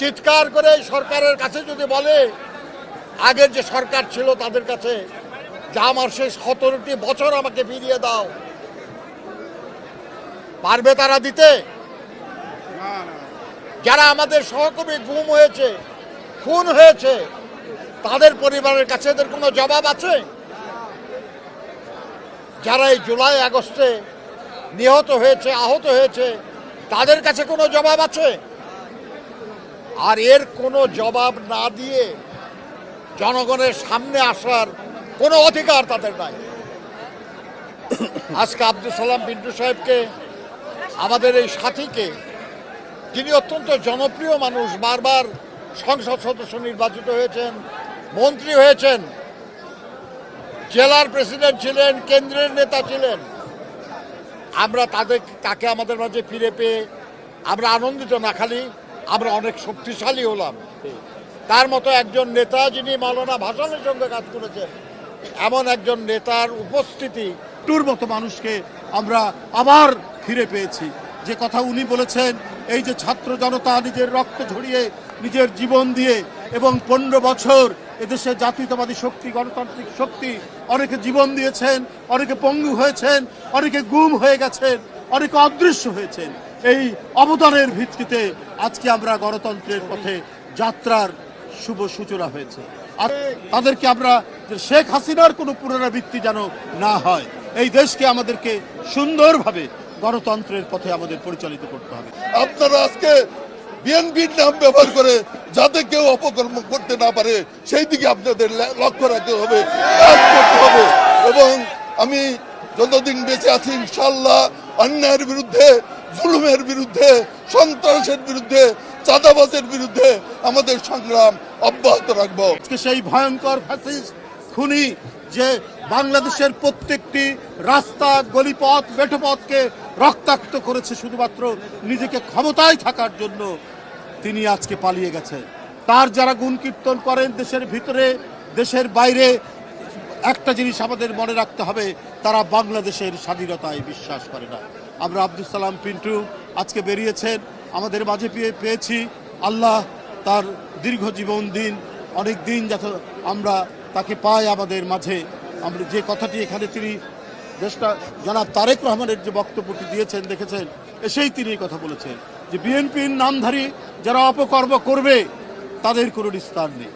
চিৎকার করে সরকারের কাছে যদি বলে আগের যে সরকার ছিল তাদের কাছে, যা আমার সেই সতেরোটি বছর আমাকে ফিরিয়ে দাও। পারবে তারা দিতে? যারা আমাদের সহকর্মী গুম হয়েছে, খুন হয়েছে, তাদের পরিবারের কাছে এদের কোনো জবাব আছে? যারা এই জুলাই আগস্টে নিহত হয়েছে, আহত হয়েছে, তাদের কাছে কোনো জবাব আছে? আর এর কোনো জবাব না দিয়ে জনগণের সামনে আসার কোনো অধিকার তাদের নাই। আজকে আব্দুল সালাম পিন্টু সাহেবকে, আমাদের এই সাথীকে, যিনি অত্যন্ত জনপ্রিয় মানুষ, বারবার সংসদ সদস্য নির্বাচিত হয়েছেন, মন্ত্রী হয়েছেন, জেলার প্রেসিডেন্ট ছিলেন, কেন্দ্রের নেতা ছিলেন, আমরা তাদের, তাকে আমাদের মাঝে ফিরে পেয়ে আমরা আনন্দিত না, খালি আমরা অনেক শক্তিশালী হলাম। তার মতো একজন নেতা যিনি মাওলানা ভাসানের সঙ্গে কাজ করেছেন, এমন একজন নেতার উপস্থিতি টুর মতো মানুষকে আমরা আবার ফিরে পেয়েছি। যে কথা উনি বলেছেন, এই যে ছাত্র জনতা নিজের রক্ত ঝরিয়ে নিজের জীবন দিয়ে এবং পনেরো বছর এদেশে জাতীয়তাবাদী শক্তি, গণতান্ত্রিক শক্তি অনেকে জীবন দিয়েছেন, অনেকে পঙ্গু হয়েছেন, অনেকে গুম হয়ে গেছেন, অনেকে অদৃশ্য হয়েছেন। এই অবদানের ভিত্তিতে আজকে আমরা গণতন্ত্রের পথে যাত্রার শুভ সূচনা হয়েছে। আর তাদেরকে আমরা শেখ হাসিনার কোনো পুনরাবৃত্তি যেন না হয়, এই দেশকে আমাদেরকে সুন্দরভাবে গণতন্ত্রের পথে আমাদের পরিচালিত করতে হবে। আপনারা আজকে বিএনপির নাম ব্যবহার করে যাতে কেউ অপকর্ম করতে না পারে, সেই দিকে আপনাদের লক্ষ্য রাখতে হবে হবে। এবং আমি যতদিন বেঁচে আছি, ইনশাল্লাহ অন্যায়ের বিরুদ্ধে জুলুমের বিরুদ্ধে, সন্ত্রাসের বিরুদ্ধে, চাঁদাবাজের বিরুদ্ধে আমাদের সংগ্রাম অব্যাহত রাখব। সেই ভয়ঙ্কর ফ্যাসিস্ট খুনি যে বাংলাদেশের প্রত্যেকটি রাস্তা, গলিপথ মেঠোপথকে রক্তাক্ত করেছে শুধুমাত্র নিজেকে ক্ষমতায় থাকার জন্য তিনি আজকে পালিয়ে গেছেন তার যারা গুণ কীর্তন করেন দেশের ভিতরে, দেশের বাইরে, একটা জিনিস আমাদের মনে রাখতে হবে, তারা বাংলাদেশের স্বাধীনতায় বিশ্বাস করে না। আমরা আব্দুল সালাম পিন্টু আজকে বেরিয়েছেন। আমাদের মাঝে পেয়ে পেয়েছি আল্লাহ তার দীর্ঘ জীবন দিন, অনেক দিন যাতে আমরা তাকে পাই আমাদের মাঝে। আমরা যে কথাটি এখানে তিনি দেশটা জনাব তারেক রহমানের যে বক্তব্যটি দিয়েছেন, দেখেছেন, এসেই তিনি কথা বলেছেন যে বিএনপির নামধারী যারা অপকর্ম করবে, তাদের কোনো নিস্তার নেই।